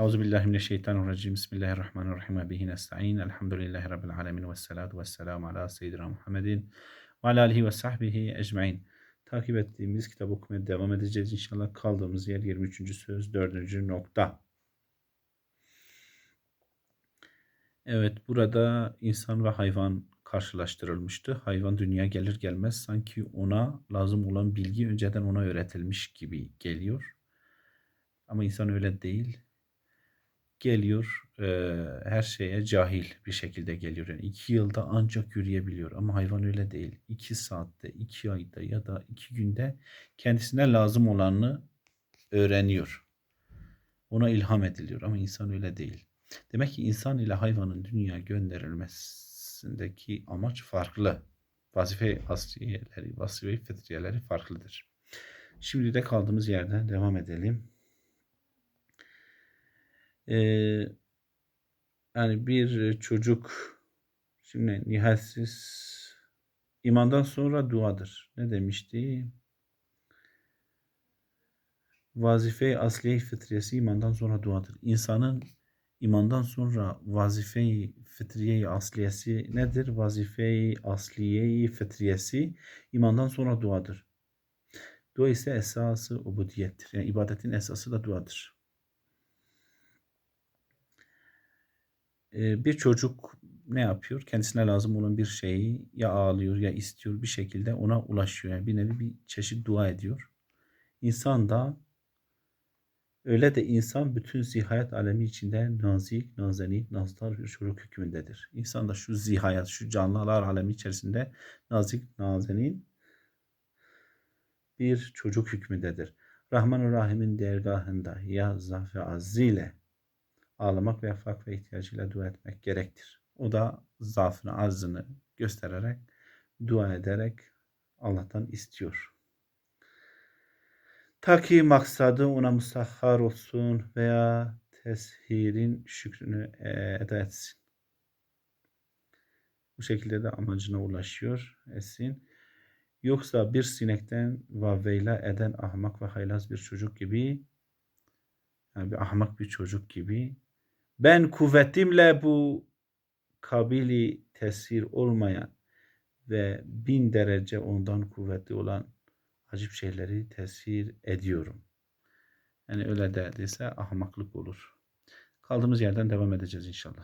Euzu billahi mineşşeytanirracim. Bismillahirrahmanirrahim. Bihi nestaîn. Elhamdülillahi rabbil alamin ve salatu vesselamü ala seyyidina Muhammedin ve ala alihi ve sahbihi ecmaîn. Takip ettiğimiz kitap okumaya devam edeceğiz inşallah. Kaldığımız yer 23. söz 4. nokta. Evet burada insan ve hayvan karşılaştırılmıştı. Hayvan dünya gelir gelmez sanki ona lazım olan bilgi önceden ona öğretilmiş gibi geliyor. Ama insan öyle değil. Geliyor e, her şeye cahil bir şekilde geliyor. Yani iki yılda ancak yürüyebiliyor ama hayvan öyle değil. İki saatte, iki ayda ya da iki günde kendisine lazım olanı öğreniyor. Ona ilham ediliyor ama insan öyle değil. Demek ki insan ile hayvanın dünya gönderilmesindeki amaç farklı. Vazife asliyeleri, vazife fitriyeleri farklıdır. Şimdi de kaldığımız yerden devam edelim. Yani bir çocuk şimdi nihayetsiz imandan sonra duadır. Ne demişti? Vazife asliye fitriyesi imandan sonra duadır. İnsanın imandan sonra vazife fitriye asliyesi nedir? Vazife asliye fitriyesi imandan sonra duadır. Dua ise esası ubudiyettir. Yani ibadetin esası da duadır. Bir çocuk ne yapıyor? Kendisine lazım olan bir şeyi ya ağlıyor ya istiyor bir şekilde ona ulaşıyor. Yani bir nevi bir çeşit dua ediyor. İnsan da öyle de insan bütün zihayat alemi içinde nazik, nazenin, nazdar bir çocuk hükmündedir. İnsan da şu zihayat, şu canlılar alemi içerisinde nazik, nazenin bir çocuk hükmündedir. Rahman-ı Rahim'in dergahında ya zaf ve azziyle ağlamak ve fakr ve ihtiyacıyla dua etmek gerektir. O da zaafını, arzını göstererek, dua ederek Allah'tan istiyor. Ta ki maksadı ona musahhar olsun veya teshirin şükrünü eda etsin. Bu şekilde de amacına ulaşıyor, etsin. Yoksa bir sinekten vaveyla eden ahmak ve haylaz bir çocuk gibi yani bir ahmak bir çocuk gibi ben kuvvetimle bu kabili tesir olmayan ve bin derece ondan kuvvetli olan acip şeyleri tesir ediyorum. Yani öyle derdiyse ahmaklık olur. Kaldığımız yerden devam edeceğiz inşallah.